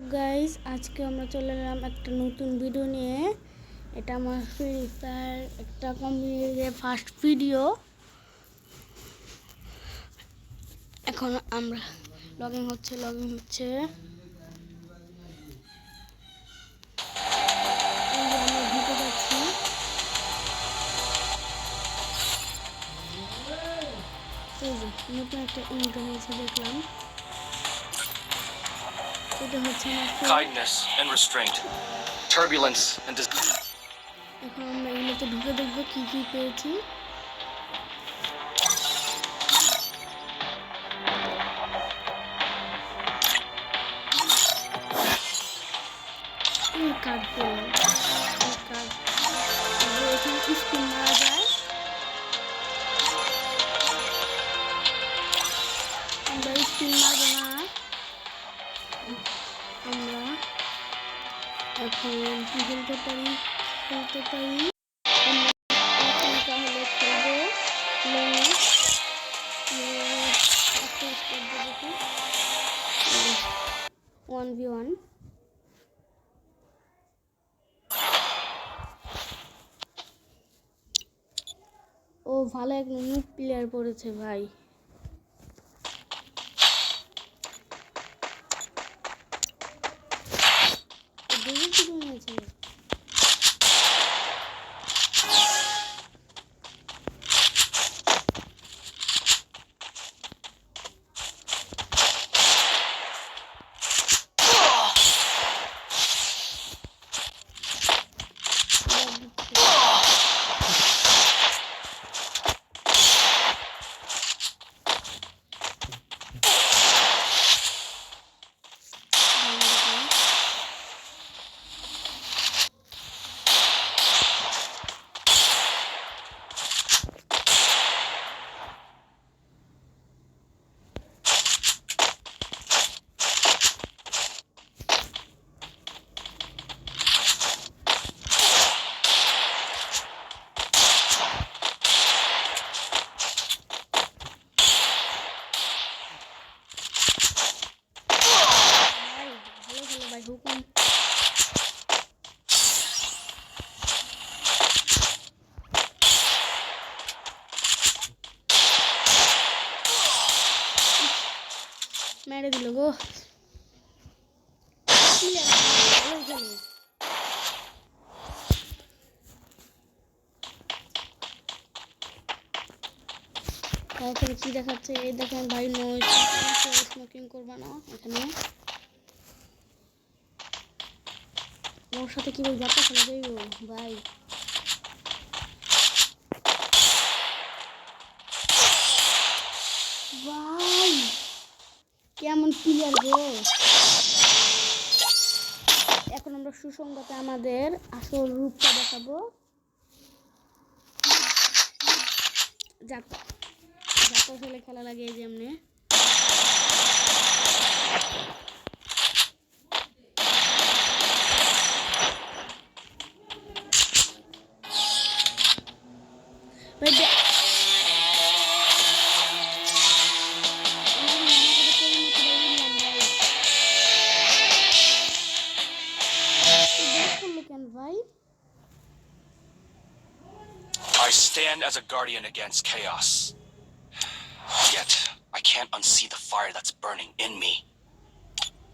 Guys আজকে আমরা চলে এলাম একটা নতুন ভিডিও নিয়ে। এটা আমার ফ্রি ফায়ার একটা কম্পিউটারের ফার্স্ট ভিডিও এখন আমরা লগইন হচ্ছে লগইন হচ্ছে। নতুন একটা ইন্টারনেটে দেখলাম। Kindness and restraint, turbulence and dis- এখন আমরা এগুলোতে ঢুকে দেখব কি কি পেয়েছি এই কার্ড পেলাম এই কার্ড এখানে স্পিন মারা আমরা এখন খেলতে পারি? খেলতে পারি। ও ভালো এক নুক প্লেয়ার পড়েছে ভাই দেখি কি নিয়েছে ভাই ভালো হুকুম মেরে দিল গো। তারপরে কি দেখাচ্ছে? এই দেখেন ভাই নো স্মোকিং করবা না এখানে ওর সাথে কি যাত্রা খেলা যাইব? ভাই। ভাই, কেমন প্লেয়ার গো? এখন আমরা সুসংগতে আমাদের আসল রূপটা দেখাবো। যাত্রা যাত্রা খেলে লাগে যেমনি I stand as a guardian against chaos. Yet, I can't unsee the fire that's burning in me.